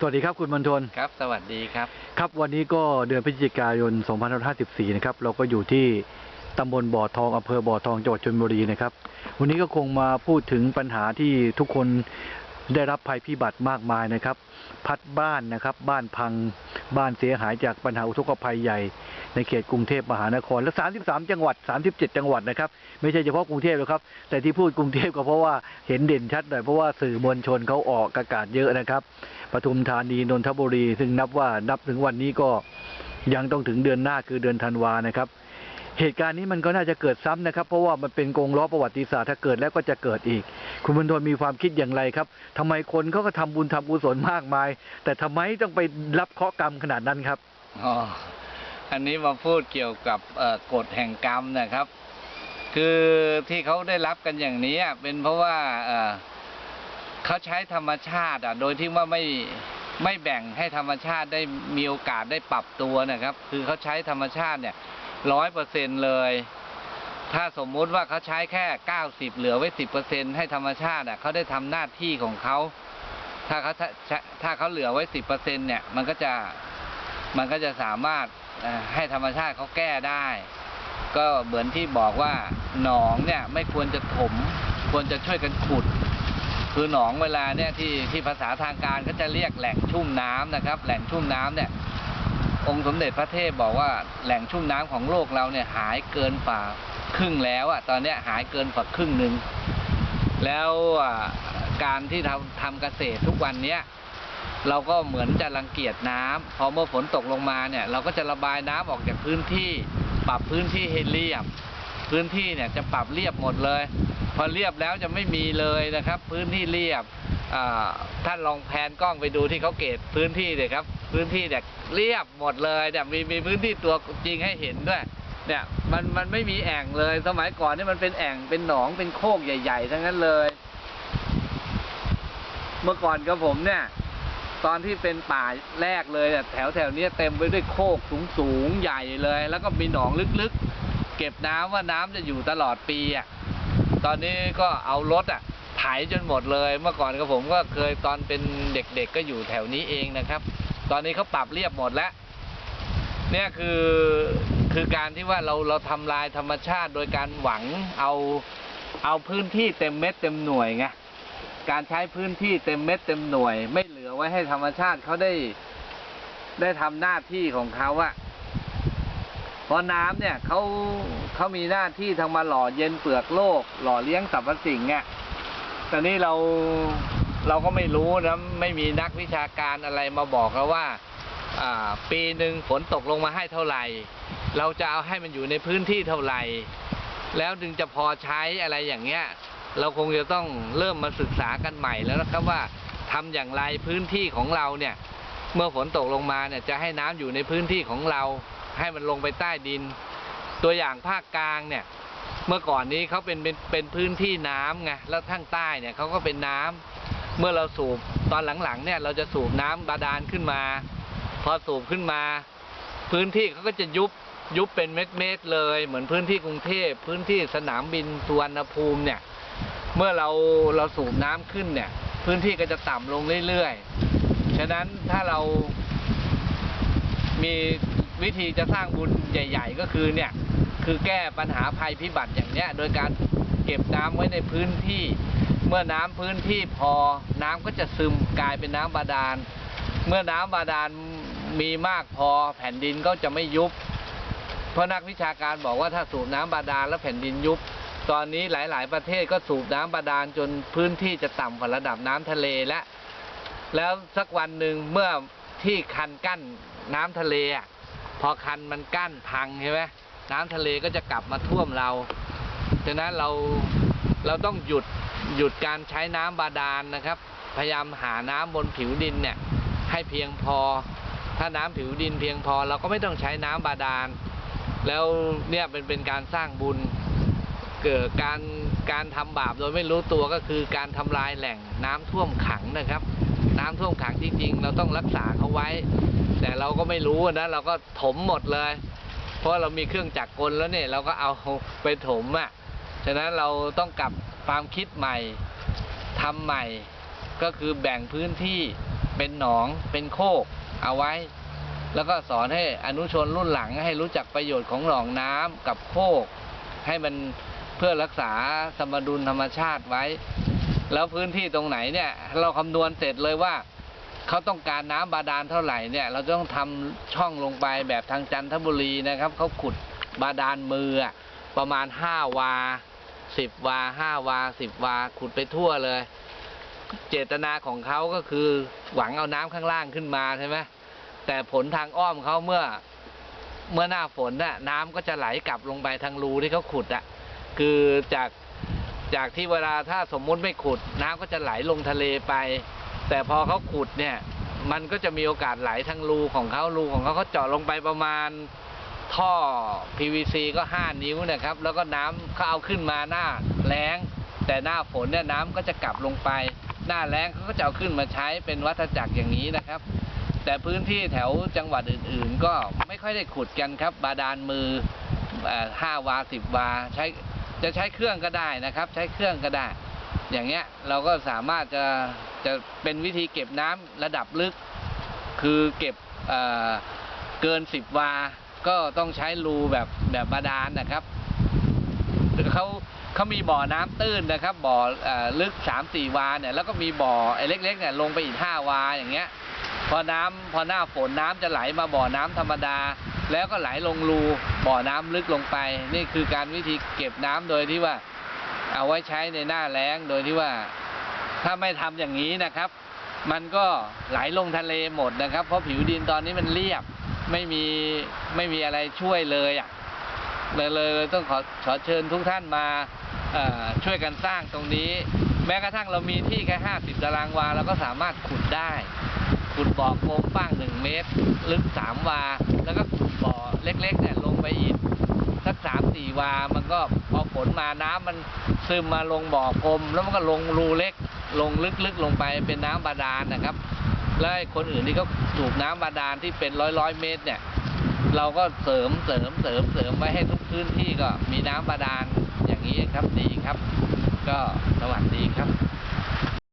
สวัสดีครับคุณมณฑลครับ สวัสดีครับ ครับวันนี้ก็เดือนพฤศจิกายน 2554 นะครับ เราก็อยู่ที่ตำบลบ่อทองอำเภอบ่อทองจังหวัดชลบุรีนะครับ วันนี้ก็คงมาพูดถึงปัญหาที่ทุกคนได้รับภัยพิบัติมากมายนะครับ พัดบ้านนะครับ บ้านพังบ้านเสียหายจากปัญหาอุทกภัยใหญ่ ในเขตกรุงเทพมหานคร และ 33 จังหวัด 37 จังหวัดนะครับ ไม่ใช่เฉพาะกรุงเทพหรอกครับ แต่ที่พูดกรุงเทพก็เพราะว่าเห็นเด่นชัดหน่อยเพราะว่าสื่อมวลชนเขาออกอากาศเยอะนะครับปทุมธานีนนทบุรี ซึ่งนับว่านับถึงวันนี้ก็ยังต้องถึงเดือนหน้าคือเดือนธันวานะครับเหตุการณ์นี้มันก็น่าจะเกิดซ้ำนะครับ เพราะว่ามันเป็นกงล้อประวัติศาสตร์ถ้าเกิดแล้วก็จะเกิดอีก คุณบรรทนมีความคิดอย่างไรครับทำไมคนเขาก็ทำบุญทำกุศลมากมาย แต่ทำไมต้องไปรับเคราะห์กรรมขนาดนั้นครับอ๋อ อันนี้มาพูดเกี่ยวกับกฎแห่งกรรมนะครับ คือที่เขาได้รับกันอย่างนี้เป็นเพราะว่าเขาใช้ธรรมชาติอะ โดยที่ว่าไม่ไม่แบ่งให้ธรรมชาติได้มีโอกาสได้ปรับตัวนะครับ คือเขาใช้ธรรมชาติเนี่ยร้อยเปอร์เซ็นเลย ถ้าสมมุติว่าเขาใช้แค่เก้าสิบเหลือไว้สิบเปอร์เซ็นให้ธรรมชาติอะเขาได้ทำหน้าที่ของเขาถ้าเขาถ้าถ้าเขาเหลือไว้สิบเปอร์เซ็นเนี่ย มันก็จะมันก็จะสามารถ ให้ธรรมชาติเขาแก้ได้ ก็เหมือนที่บอกว่าหนองเนี่ยไม่ควรจะถม ควรจะช่วยกันขุด คือหนองเวลาเนี่ยที่ที่ภาษาทางการก็จะเรียกแหล่งชุ่มน้ำนะครับ แหล่งชุ่มน้ำเนี่ย องค์สมเด็จพระเทพบอกว่าแหล่งชุ่มน้ำของโลกเราเนี่ยหายเกินฝ่าครึ่งแล้วอะตอนเนี้ยหายเกินฝ่าครึ่งหนึ่งแล้วการที่ทำทำเกษตรทุกวันเนี้ย เราก็เหมือนจะรังเกียจน้ำพอเมื่อฝนตกลงมาเนี่ยเราก็จะระบายน้ำออกจากพื้นที่ ปรับพื้นที่ให้เรียบ พื้นที่เนี่ยจะปรับเรียบหมดเลย พอเรียบแล้วจะไม่มีเลยนะครับ พื้นที่เรียบท่านลองแพนกล้องไปดูที่เขาเกตพื้นที่เลยครับ พื้นที่เนี่ยเรียบหมดเลยเนี่ยมีมีพื้นที่ตัวจริงให้เห็นด้วยเนี่ยมันมันไม่มีแอ่งเลย สมัยก่อนนี่มันเป็นแอ่งเป็นหนองเป็นโคกใหญ่ ๆ ทั้งนั้นเลย เมื่อก่อนกับผมเนี่ย ตอนที่เป็นป่าแรกเลยอะแถวแถวเนี้ยเต็มไปด้วยโคกสูงสูงใหญ่เลย แล้วก็มีหนองลึกๆ เก็บน้ำว่าน้ำจะอยู่ตลอดปีอะตอนนี้ก็เอารถอะไถจนหมดเลย เมื่อก่อนกับผมก็เคยตอนเป็นเด็กๆก็อยู่แถวนี้เองนะครับ ตอนนี้เขาปรับเรียบหมดแล้ว เนี่ยคือคือการที่ว่าเราเราทำลายธรรมชาติโดยการหวังเอาเอาพื้นที่เต็มเม็ดเต็มหน่วยไงการใช้พื้นที่เต็มเม็ดเต็มหน่วยไม่ ไว้ให้ธรรมชาติเขาได้ได้ทำหน้าที่ของเขาอะเพราะน้ำเนี่ยเขาเขามีหน้าที่ทางมาหล่อเย็นเปลือกโลก หล่อเลี้ยงสรรพสิ่งอะแต่นี่เราเราก็ไม่รู้นะไม่มีนักวิชาการอะไรมาบอกเราว่าอ่าปีหนึ่งฝนตกลงมาให้เท่าไหร่ เราจะเอาให้มันอยู่ในพื้นที่เท่าไหร่ แล้วถึงจะพอใช้อะไรอย่างเงี้ย เราคงจะต้องเริ่มมาศึกษากันใหม่แล้วนะครับว่า ทำอย่างไรพื้นที่ของเราเนี่ย เมื่อฝนตกลงมาเนี่ยจะให้น้ำอยู่ในพื้นที่ของเรา ให้มันลงไปใต้ดิน ตัวอย่างภาคกลางเนี่ย เมื่อก่อนนี้เขาเป็นเป็นเป็นพื้นที่น้ำไงแล้วทางใต้เนี่ยเขาก็เป็นน้ำเมื่อเราสูบตอนหลังๆเนี่ยเราจะสูบน้ำบาดาลขึ้นมา พอสูบขึ้นมา พื้นที่เขาก็จะยุบยุบเป็นเม็ดๆเลย เหมือนพื้นที่กรุงเทพพื้นที่สนามบินสุวรรณภูมิเนี่ย เมื่อเราเราสูบน้ำขึ้นเนี่ย พื้นที่ก็จะต่ำลงเรื่อยๆ ฉะนั้นถ้าเรามีวิธีจะสร้างบุญใหญ่ ๆ ก็คือเนี่ย คือแก้ปัญหาภัยพิบัติอย่างเนี้ย โดยการเก็บน้ำไว้ในพื้นที่ เมื่อน้ำพื้นที่พอน้ำก็จะซึมกลายเป็นน้ำบาดาล เมื่อน้ำบาดาลมีมากพอแผ่นดินก็จะไม่ยุบ เพราะนักวิชาการบอกว่าถ้าสูบน้ำบาดาลแล้วแผ่นดินยุบ ตอนนี้หลาย ๆ ประเทศก็สูบน้ำบาดาลจนพื้นที่จะต่ำกว่าระดับน้ำทะเลแล้วแล้วสักวันหนึ่งเมื่อที่คันกั้นน้ำทะเลอะพอคันมันกั้นพังใช่ไหมน้ำทะเลก็จะกลับมาท่วมเราฉะนั้นเราเราต้องหยุดหยุดการใช้น้ำบาดาลนะครับ พยายามหาน้ำบนผิวดินเนี่ยให้เพียงพอ ถ้าน้ำผิวดินเพียงพอ เราก็ไม่ต้องใช้น้ำบาดาล แล้วเนี่ยเป็นเป็นการสร้างบุญ เกิดการการทำบาปโดยไม่รู้ตัวก็คือการทำลายแหล่งน้ำท่วมขังนะครับ น้ำท่วมขังจริง ๆ เราต้องรักษาเขาไว้ แต่เราก็ไม่รู้นะเราก็ถมหมดเลย เพราะเรามีเครื่องจักรกลแล้วเนี่ยเราก็เอาไปถมอะฉะนั้นเราต้องกลับความคิดใหม่ทำใหม่ ก็คือแบ่งพื้นที่เป็นหนองเป็นโคกเอาไว้ แล้วก็สอนให้อนุชนรุ่นหลังให้รู้จักประโยชน์ของหนองน้ำกับโคกให้มัน เพื่อรักษาสมดุลธรรมชาติไว้ แล้วพื้นที่ตรงไหนเนี่ย เราคำนวณเสร็จเลยว่าเขาต้องการน้ำบาดาลเท่าไหร่เนี่ย เราต้องทำช่องลงไปแบบทางจันทบุรีนะครับเขาขุดบาดาลมือประมาณห้าวาสิบวาห้าวาสิบวาขุดไปทั่วเลย เจตนาของเขาก็คือหวังเอาน้ำข้างล่างขึ้นมาใช่ไหมแต่ผลทางอ้อมเขาเมื่อเมื่อหน้าฝนน่ะน้ำก็จะไหลกลับลงไปทางรูที่เขาขุดอะ คือจากจากที่เวลาถ้าสมมุติไม่ขุดน้ำก็จะไหลลงทะเลไป แต่พอเขาขุดเนี่ยมันก็จะมีโอกาสไหลทางรูของเขารูของเขาเขาเจาะลงไปประมาณท่อ PVC ก็ 5 นิ้วนะครับ แล้วก็น้ำเขาเอาขึ้นมาหน้าแล้ง แต่หน้าฝนเนี่ยน้ำก็จะกลับลงไป หน้าแล้งเขาก็จะเอาขึ้นมาใช้เป็นวัฏจักรอย่างนี้นะครับ แต่พื้นที่แถวจังหวัดอื่น ๆ ก็ไม่ค่อยได้ขุดกันครับ บาดาลมือเอ่อห้าวาสิบวาใช้ จะใช้เครื่องก็ได้นะครับ ใช้เครื่องก็ได้ อย่างเงี้ยเราก็สามารถจะจะเป็นวิธีเก็บน้ำระดับลึก คือเก็บเเกินสิบวา ก็ต้องใช้รูแบบแบบบาดาลนะครับเขาเขามีบ่อน้ำตื้นนะครับ บ่ออลึกสามสี่วาเนี่ยแล้วก็มีบ่อไอ้เล็กๆเนี่ยลงไปอีกห้าวาอย่างเงี้ย พอน้ำพอหน้าฝนน้ำจะไหลมาบ่อน้ำธรรมดา แล้วก็ไหลลงรูบ่อน้ำลึกลงไป นี่คือการวิธีเก็บน้ำโดยที่ว่า เอาไว้ใช้ในหน้าแล้งโดยที่ว่า ถ้าไม่ทำอย่างนี้นะครับ มันก็ไหลลงทะเลหมดนะครับ เพราะผิวดินตอนนี้มันเรียบไม่มีไม่มีอะไรช่วยเลยอะเลยเลยเลยต้องขอขอเชิญทุกท่านมาช่วยกันสร้างตรงนี้ แม้กระทั่งเรามีที่แค่ห้าสิบตารางวาเราก็สามารถขุดได้ ขุดบ่อโกงกว้างหนึ่งเมตร ลึกสามวา แล้วก็ขุดบ่อเล็กๆเนี่ยลงไปอีกสักสามสี่วา มันก็พอฝนมาน้ำมันซึมมาลงบ่อกลม แล้วมันก็ลงรูเล็ก ลงลึกๆลงไปเป็นน้ำบาดาลนะครับ แล้วคนอื่นที่เขาสูบน้ำบาดาลที่เป็นร้อยร้อยๆเมตรเนี่ย เราก็เสริมเสริมเสริมเสริมไว้ให้ทุกพื้นที่ก็มีน้ำบาดาลอย่างนี้ครับดีครับ ก็สวัสดีครับ